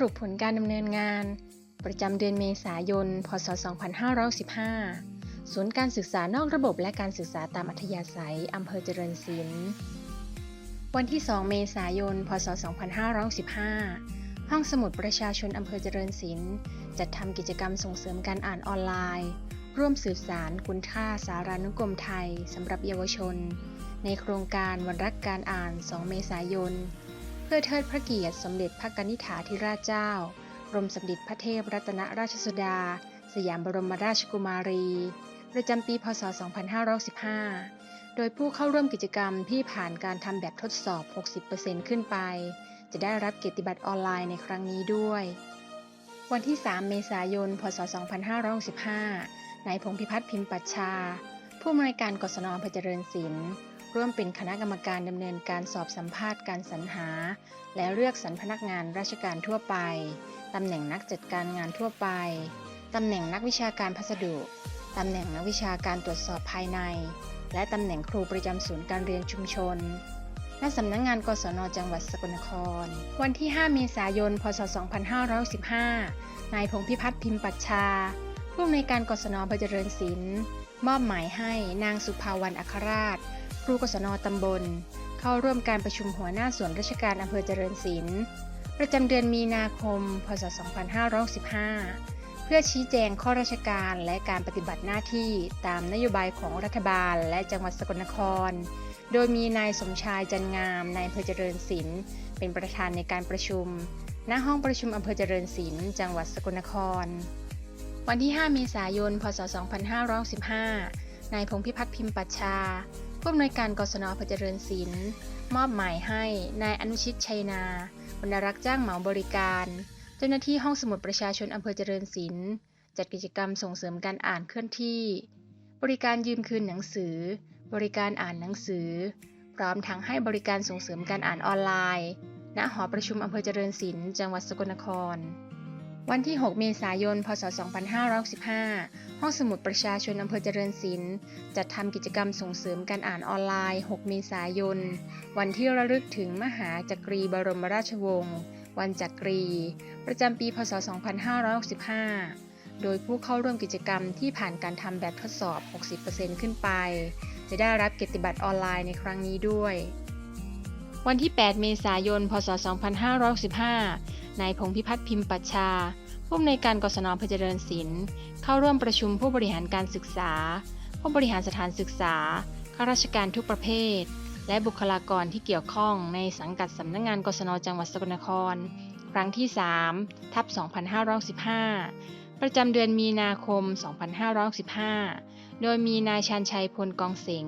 รุปผลการดำเนินงาน ประจำเดือนเมษายน พศ 2515 ศูนย์การศึกษานอกระบบและการศึกษาตามอัธยาศัยอำเภอเจริญศิลป์ วันที่ 2 เมษายน พศ 2515 ห้องสมุดประชาชนอำเภอเจริญศิลป์ จัดทำกิจกรรมส่งเสริมการอ่านออนไลน์ ร่วมสืบสารคุณค่าสารานุกรมไทยสำหรับเยาวชน ในโครงการวันรักการอ่าน 2 เมษายน พื่อเทิดพระเกียรติสมเด็จพระกนิษฐาธิราชเจ้า กรมสมเด็จพระเทพรัตนราชสุดา สยามบรมราชกุมารี ประจำปี พศ 2515 โดยผู้เข้าร่วมกิจกรรมที่ผ่านการทำแบบทดสอบ 60%ขึ้นไป จะได้รับเกียรติบัตรออนไลน์ในครั้งนี้ด้วย วันที่ 3 เมษายน พศ 2565นายพงพิพัฒน์พิมพ์ปัชชา ผู้อำนวยการกศนอำเภอเจริญศิลป์ ร่วมเป็นคณะกรรมการดำเนินการสอบสัมภาษณ์การสรรหา และเลือกสรรพนักงานราชการทั่วไป ตำแหน่งนักจัดการงานทั่วไป ตำแหน่งนักวิชาการพัสดุ ตำแหน่งนักวิชาการตรวจสอบภายใน และตำแหน่งครูประจำศูนย์การเรียนชุมชนณสำนักงงาน กศน จังหวัดสกลนคร วันที่ 5 เมษายน พศ 2515นายพงพิพัฒน์พิมพ์ปัชชา ผู้อำนวยการกศนอำเภอเจริญศิลป์มอบหมายให้นางสุภาวันอัครราช ครูกศนตำบล เข้าร่วมการประชุมหัวหน้าส่วนราชการอำเภอเจริญศิลป์ประจำเดือนมีนาคม พศ 2515 เพื่อชี้แจงข้อราชการและการปฏิบัติหน้าที่ตามนโยบายของรัฐบาลและจังหวัดสกลนคร โดยมีนายสมชายจันงามนายอำเภอเจริญศิลป์เป็นประธานในการประชุม ณ ห้องประชุมอำเภอเจริญศิลป์จังหวัดสกลนคร วันที่ 5 เมษายน พศ 2515 นายพงพิพัฒน์พิมพ์ปัชชา ผู้อำนวยการกศนอำเภอเจริญศิลป์มอบหมายให้นายอนุชิตชัยนาบรรณารักษ์จ้างเหมาบริการ เจ้าหน้าที่ห้องสมุดประชาชนอำเภอเจริญศิลป์จัดกิจกรรมส่งเสริมการอ่านเคลื่อนที่ บริการยืมคืนหนังสือ บริการอ่านหนังสือ พร้อมทั้งให้บริการส่งเสริมการอ่านออนไลน์ ณหอประชุมอำเภอเจริญศิลป์จังหวัดสกลนคร วันที่ 6 เมษายน พศ 2515ห้องสมุดประชาชนอำเภอเจริญศิลป์จัดทำกิจกรรมส่งเสริมการอ่านออนไลน์ 6 เมษายน วันที่ระลึกถึงมหาจักรีบรมราชวงศ์ วันจักรี ประจำปี พศ 2565 โดยผู้เข้าร่วมกิจกรรมที่ผ่านการทำแบบทดสอบ 60%ขึ้นไป จะได้รับเกียรติบัตรออนไลน์ในครั้งนี้ด้วย วันที่ 8 เมษายน พศ 2515 นายพงพิพัฒน์พิมพ์ปัชชา ผู้อำนวยการกศนอำเภอเจริญศิลป์ เข้าร่วมประชุมผู้บริหารการศึกษา ผู้บริหารสถานศึกษา ข้าราชการทุกประเภท และบุคลากรที่เกี่ยวข้องในสังกัดสำนักงงานกศนจังหวัดสกลนคร ครั้งที่ 3 ทับ 2515 ประจำเดือนมีนาคม 2515 โดยมีนายชาญชัยพลกองเสง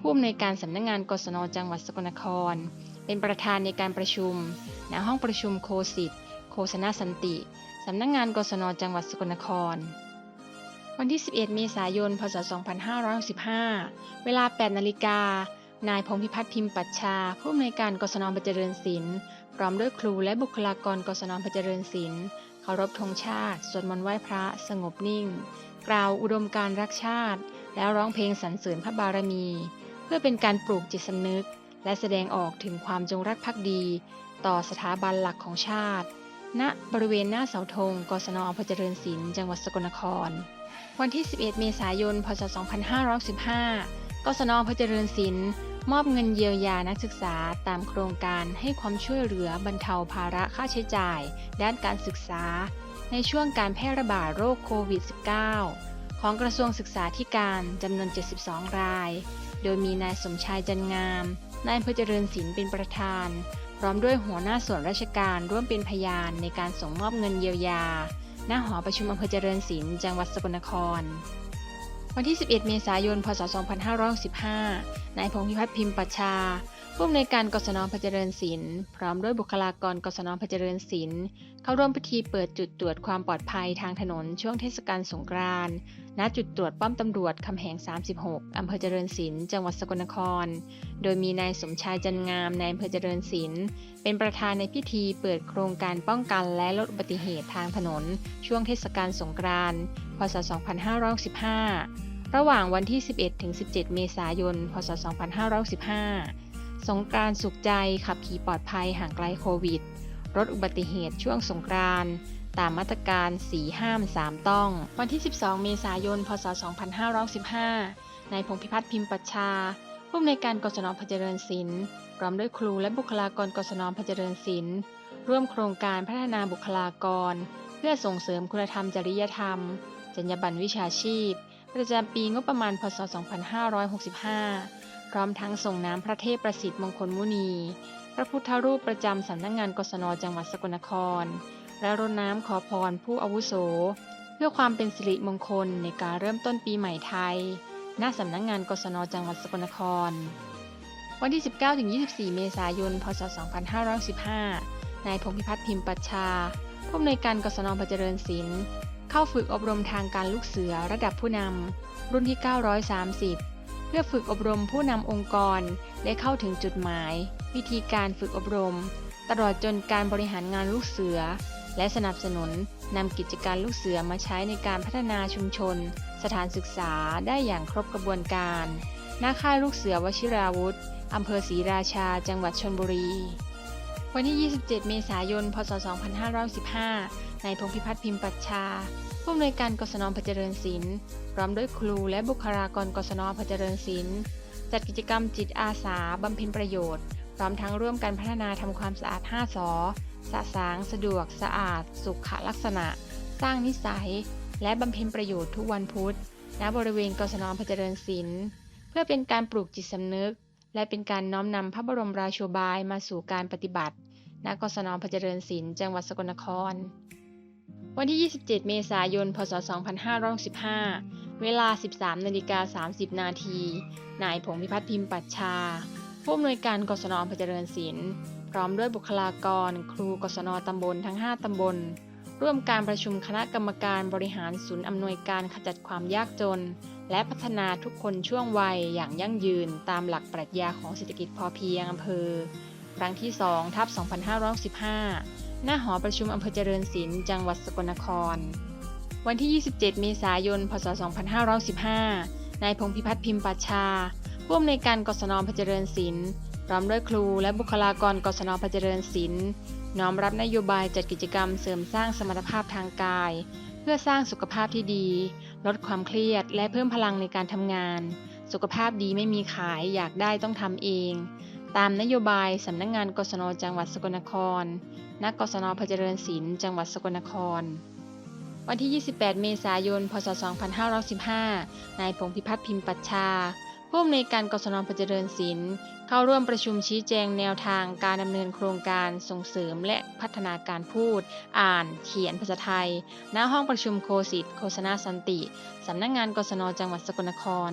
ผู้อำนวยการสำนักงงานกศนจังหวัดสกลนคร เป็นประธานในการประชุม ณ ห้องประชุมโคสิต โคสนาสันติ สำนักงงานกศนจังหวัดสกลนคร วันที่ 11 เมษายน พศ 2515เวลา 8 นาฬิกา นายพงพิพัฒน์พิมพ์ปัชชา ผู้อำนวยการกศนประเจริญศิลป์ พร้อมด้วยครูและบุคลากรกศนประเจริญศิลป์ เคารพธงชาติ สวดมนต์ไหว้พระ สงบนิ่ง กล่าวอุดมการรักชาติ แล้วร้องเพลงสรรเสริญพระบารมี เพื่อเป็นการปลูกจิตสำนึกและแสดงออกถึงความจงรักภักดี ต่อสถาบันหลักของชาติ ณบริเวณหน้าเสาธง กศนอำเภอเจริญศิลป์จังหวัดสกลนคร วันที่ 11 เมษายน พศ 2515 กศนอำเภอเจริญศิลป์มอบเงินเยียวยานักศึกษาตามโครงการให้ความช่วยเหลือบรรเทาภาระค่าใช้จ่าย ด้านการศึกษา ในช่วงการแพร่ระบาดโรคโควิด -19 ของกระทรวงศึกษาธิการจำนวน 72 ราย โดยมีนายสมชายจันงาม นายอำเภอเจริญศิลป์เป็นประธาน พร้อมด้วยหัวหน้าส่วนราชการร่วมเป็นพยานในการส่งมอบเงินเยียวยา หน้าหอประชุมอำเภอเจริญศิลป์จังหวัดสกลนคร วันที่ 11 เมษายน พศ 2515นายพงพิพัฒน์พิมพ์ปัชชาผู้อำนวยการกศนอำเจริญศิลป์พร้อมด้วยบุคลากรกศนอำเภอเจริญศิลป์เข้าร่วมพิธีเปิดจุดตรวจความปลอดภัยทางถนนช่วงเทศกาลสงกรานต์ ณจุดตรวจป้อมตำรวจคำแหง 36 อำเภอเจริญศิลป์ จังหวัดสกลนคร โดยมีนายสมชายจันงามนายอำเภอเจริญศิลป์ เป็นประธานในพิธีเปิดโครงการป้องกันและลดอุบัติเหตุทางถนน ช่วงเทศกาลสงกรานต์ พศ 2515 ระหว่างวันที่ 11ถึง17 เมษายน พศ 2515 สงกรานต์สุขใจขับขี่ปลอดภัยห่างไกลโควิดลดอุบัติเหตุช่วงสงกรานต์ ตามมาตรการสีห้าม 3 ต้อง วันที่ 12 เมษายน พศ 2515 นายพงพิพัฒน์พิมพ์ปัชชา ผู้อำนวยการกศนพเจริญศิลป์พร้อมด้วยครูและบุคลากรกศนพเจริญศิลป์ร่วมโครงการพัฒนาบุคลากร เพื่อส่งเสริมคุณธรรมจริยธรรม จรรยาบรรณวิชาชีพ ประจำปีงบประมาณ พศ 2565 พร้อมทั้งส่งน้ำพระเทพประสิทธิ์มงคลมุนี พระพุทธรูปประจำสำนักงงานกศนจังหวัดสกลนคร และรดน้ำขอพรผู้อาวุโส เพื่อความเป็นสิริมงคลในการเริ่มต้นปีใหม่ไทยณสำนักงงานกศนจังหวัดสกลนคร วันที่ 19-24 เมษายน พศ 2515นายพงพิพัฒน์พิมพ์ปัชชา ผู้อำนวยการกศนพเจริญศิลป์เข้าฝึกอบรมทางการลูกเสือระดับผู้นำรุ่นที่ 930 เพื่อฝึกอบรมผู้นำองค์กรได้เข้าถึงจุดหมาย วิธีการฝึกอบรมตลอดจนการบริหารงานลูกเสือ และสนับสนุนนำกิจการลูกเสือมาใช้ในการพัฒนาชุมชน สถานศึกษาได้อย่างครบกระบวนการ หน้าค่ายลูกเสือวชิราวุธอำเภอศรีราชา จังหวัดชลบุรี วันที่ 27 เมษายน พศ 2515นายพงพิพัฒน์พิมพ์ปัชชา ผู้อำนวยการกศนพเจริญศิลป์พร้อมด้วยครูและบุคลากรกศนพเจริญศิลป์จัดกิจกรรมจิตอาสาบำเพ็ญประโยชน์ พร้อมทั้งร่วมกันพัฒนาทำความสะอาด 5 สอสะสาง สะดวก สะอาด สุขลักษณะ สร้างนิสัย และบำเพ็ญประโยชน์ทุกวันพุธ ณ บริเวณกศนพเจริญศิลป์เพื่อเป็นการปลูกจิตสำนึก และเป็นการน้อมนำพระบรมราโชบายมาสู่การปฏิบัติ ณ กศนพเจริญศิลป์จังหวัดสกลนคร วันที่ 27 เมษายน พศ 2515เวลา 13นาฬิกา30 นาที นายพงพิพัฒน์พิมพ์ปัชชา ผู้อำนวยการกศนอำเภอเจริญศิลป์พร้อมด้วยบุคลากร ครูกศนตำบลทั้ง 5 ตำบล ร่วมการประชุมคณะกรรมการบริหารศูนย์อำนวยการขจัดความยากจน และพัฒนาทุกคนช่วงวัยอย่างยั่งยืนตามหลักปรัชญาของเศรษฐกิจพอเพียงอำเภอ ครั้งที่2ทับ2515หน้าหอประชุมอำเภอเจริญศิลป์จังหวัดสกลนคร วันที่ 27 เมษายน พศ 2515 นายพงพิพัฒน์พิมพ์ปัชชา ผู้อำนวยการกศนพเจริญศิลป์พร้อมด้วยครูและบุคลากรกศนพเจริญศิลป์น้อมรับนโยบายจัดกิจกรรมเสริมสร้างสมรรถภาพทางกาย เพื่อสร้างสุขภาพที่ดี ลดความเครียดและเพิ่มพลังในการทำงาน สุขภาพดีไม่มีขายอยากได้ต้องทำเอง ตามนโยบายสำนักงงานกศนจังหวัดสกลนครณกศนพเจริญศิลป์จังหวัดสกลนครวันที่ 28 เมษายน พศ 2515 นายพงพิพัฒน์พิมพ์ปัชชา ผู้อำนวยการกศนพเจริญศิลป์เข้าร่วมประชุมชี้แจงแนวทางการดำเนินโครงการส่งเสริมและพัฒนาการพูด อ่าน เขียนภาษาไทย ณ ห้องประชุมโคสิตโฆษณาสันติ สำนักงงานกศนจังหวัดสกลนคร